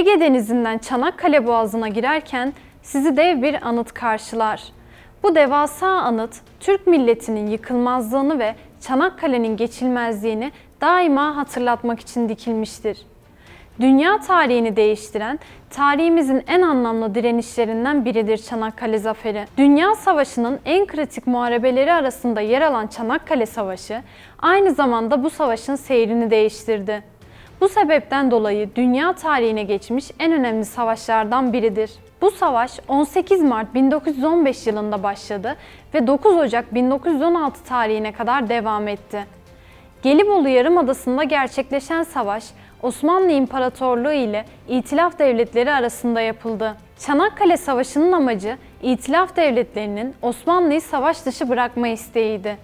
Ege Denizi'nden Çanakkale Boğazı'na girerken sizi dev bir anıt karşılar. Bu devasa anıt, Türk milletinin yıkılmazlığını ve Çanakkale'nin geçilmezliğini daima hatırlatmak için dikilmiştir. Dünya tarihini değiştiren, tarihimizin en anlamlı direnişlerinden biridir Çanakkale Zaferi. Dünya Savaşı'nın en kritik muharebeleri arasında yer alan Çanakkale Savaşı, aynı zamanda bu savaşın seyrini değiştirdi. Bu sebepten dolayı dünya tarihine geçmiş en önemli savaşlardan biridir. Bu savaş 18 Mart 1915 yılında başladı ve 9 Ocak 1916 tarihine kadar devam etti. Gelibolu Yarımadası'nda gerçekleşen savaş Osmanlı İmparatorluğu ile İtilaf Devletleri arasında yapıldı. Çanakkale Savaşı'nın amacı İtilaf Devletleri'nin Osmanlı'yı savaş dışı bırakma isteğiydi.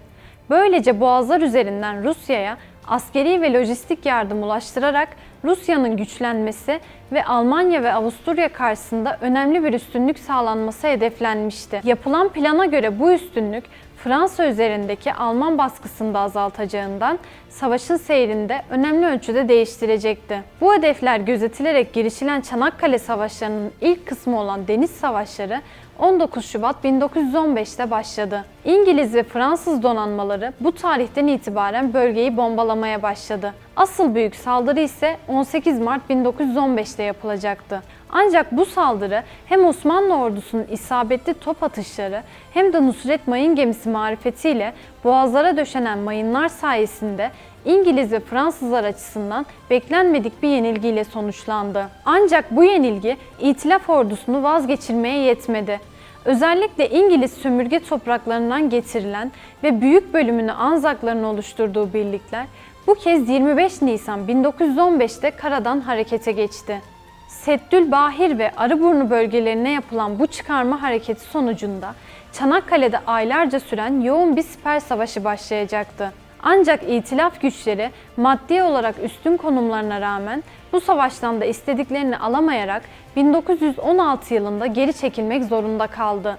Böylece boğazlar üzerinden Rusya'ya askeri ve lojistik yardım ulaştırarak Rusya'nın güçlenmesi ve Almanya ve Avusturya karşısında önemli bir üstünlük sağlanması hedeflenmişti. Yapılan plana göre bu üstünlük Fransa üzerindeki Alman baskısını da azaltacağından savaşın seyrinde önemli ölçüde değiştirecekti. Bu hedefler gözetilerek girişilen Çanakkale Savaşları'nın ilk kısmı olan deniz savaşları 19 Şubat 1915'te başladı. İngiliz ve Fransız donanmaları bu tarihten itibaren bölgeyi bombalamaya başladı. Asıl büyük saldırı ise 18 Mart 1915'te yapılacaktı. Ancak bu saldırı hem Osmanlı ordusunun isabetli top atışları hem de Nusret Mayın gemisi marifetiyle boğazlara döşenen mayınlar sayesinde İngiliz ve Fransızlar açısından beklenmedik bir yenilgiyle sonuçlandı. Ancak bu yenilgi İtilaf ordusunu vazgeçirmeye yetmedi. Özellikle İngiliz sömürge topraklarından getirilen ve büyük bölümünü Anzakların oluşturduğu birlikler bu kez 25 Nisan 1915'te karadan harekete geçti. Seddül Bahir ve Arıburnu bölgelerine yapılan bu çıkarma hareketi sonucunda Çanakkale'de aylarca süren yoğun bir siper savaşı başlayacaktı. Ancak itilaf güçleri maddi olarak üstün konumlarına rağmen bu savaştan da istediklerini alamayarak 1916 yılında geri çekilmek zorunda kaldı.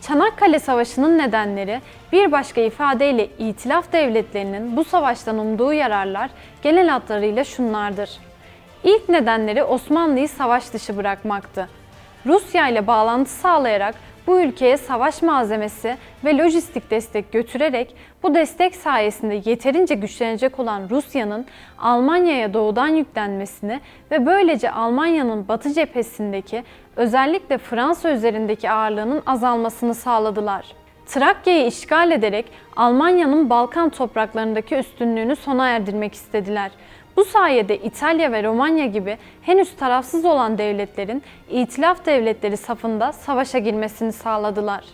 Çanakkale Savaşı'nın nedenleri bir başka ifadeyle itilaf devletlerinin bu savaştan umduğu yararlar genel hatlarıyla şunlardır. İlk nedenleri Osmanlı'yı savaş dışı bırakmaktı. Rusya ile bağlantı sağlayarak bu ülkeye savaş malzemesi ve lojistik destek götürerek bu destek sayesinde yeterince güçlenecek olan Rusya'nın Almanya'ya doğudan yüklenmesini ve böylece Almanya'nın batı cephesindeki özellikle Fransa üzerindeki ağırlığının azalmasını sağladılar. Trakya'yı işgal ederek Almanya'nın Balkan topraklarındaki üstünlüğünü sona erdirmek istediler. Bu sayede İtalya ve Romanya gibi henüz tarafsız olan devletlerin İtilaf devletleri safında savaşa girmesini sağladılar.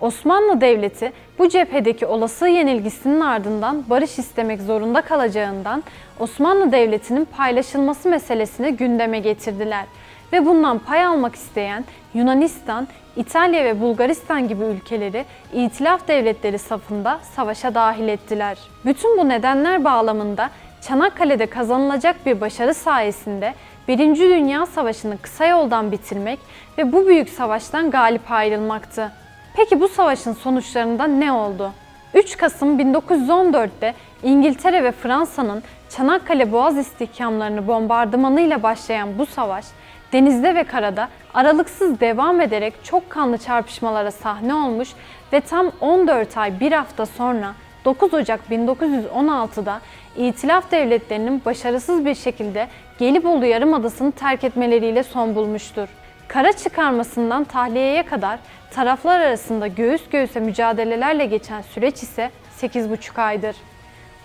Osmanlı Devleti bu cephedeki olası yenilgisinin ardından barış istemek zorunda kalacağından Osmanlı Devleti'nin paylaşılması meselesini gündeme getirdiler ve bundan pay almak isteyen Yunanistan, İtalya ve Bulgaristan gibi ülkeleri İtilaf devletleri safında savaşa dahil ettiler. Bütün bu nedenler bağlamında Çanakkale'de kazanılacak bir başarı sayesinde Birinci Dünya Savaşı'nı kısa yoldan bitirmek ve bu büyük savaştan galip ayrılmaktı. Peki bu savaşın sonuçlarında ne oldu? 3 Kasım 1914'te İngiltere ve Fransa'nın Çanakkale Boğaz istihkamlarını bombardımanıyla başlayan bu savaş, denizde ve karada aralıksız devam ederek çok kanlı çarpışmalara sahne olmuş ve tam 14 ay bir hafta sonra 9 Ocak 1916'da İtilaf devletlerinin başarısız bir şekilde Gelibolu Yarımadası'nı terk etmeleriyle son bulmuştur. Kara çıkarmasından tahliyeye kadar taraflar arasında göğüs göğüse mücadelelerle geçen süreç ise 8,5 aydır.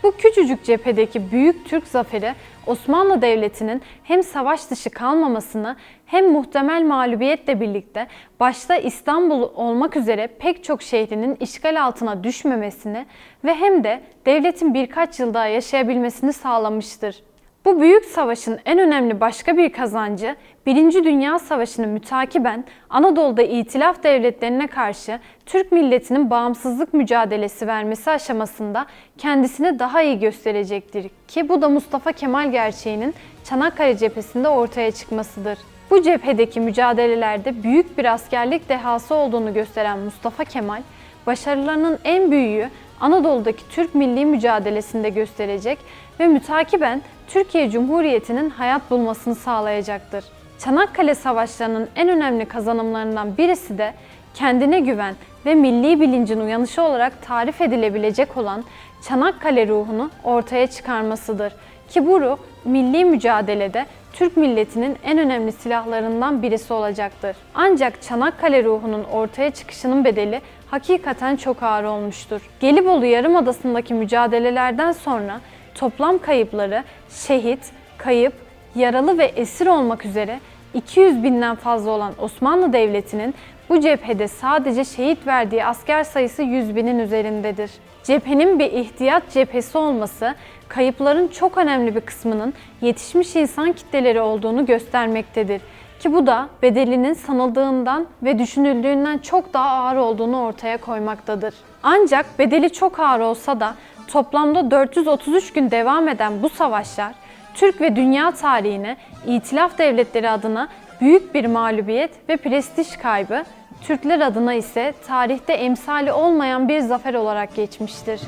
Bu küçücük cephedeki büyük Türk zaferi Osmanlı Devleti'nin hem savaş dışı kalmamasını hem muhtemel mağlubiyetle birlikte başta İstanbul olmak üzere pek çok şehrinin işgal altına düşmemesini ve hem de devletin birkaç yıl daha yaşayabilmesini sağlamıştır. Bu büyük savaşın en önemli başka bir kazancı, Birinci Dünya Savaşı'nı mütakiben Anadolu'da itilaf devletlerine karşı Türk milletinin bağımsızlık mücadelesi vermesi aşamasında kendisini daha iyi gösterecektir ki bu da Mustafa Kemal gerçeğinin Çanakkale cephesinde ortaya çıkmasıdır. Bu cephedeki mücadelelerde büyük bir askerlik dehası olduğunu gösteren Mustafa Kemal, başarılarının en büyüğü Anadolu'daki Türk milli mücadelesinde gösterecek ve mütakiben Türkiye Cumhuriyeti'nin hayat bulmasını sağlayacaktır. Çanakkale Savaşları'nın en önemli kazanımlarından birisi de kendine güven ve milli bilincin uyanışı olarak tarif edilebilecek olan Çanakkale ruhunu ortaya çıkarmasıdır. Ki bu ruh milli mücadelede Türk milletinin en önemli silahlarından birisi olacaktır. Ancak Çanakkale ruhunun ortaya çıkışının bedeli hakikaten çok ağır olmuştur. Gelibolu Yarımadası'ndaki mücadelelerden sonra toplam kayıpları şehit, kayıp, yaralı ve esir olmak üzere 200 binden fazla olan Osmanlı Devleti'nin bu cephede sadece şehit verdiği asker sayısı 100 binin üzerindedir. Cephenin bir ihtiyat cephesi olması, kayıpların çok önemli bir kısmının yetişmiş insan kitleleri olduğunu göstermektedir. Ki bu da bedelinin sanıldığından ve düşünüldüğünden çok daha ağır olduğunu ortaya koymaktadır. Ancak bedeli çok ağır olsa da toplamda 433 gün devam eden bu savaşlar Türk ve dünya tarihine İtilaf Devletleri adına büyük bir mağlubiyet ve prestij kaybı, Türkler adına ise tarihte emsali olmayan bir zafer olarak geçmiştir.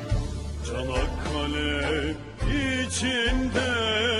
Çanakkale içinde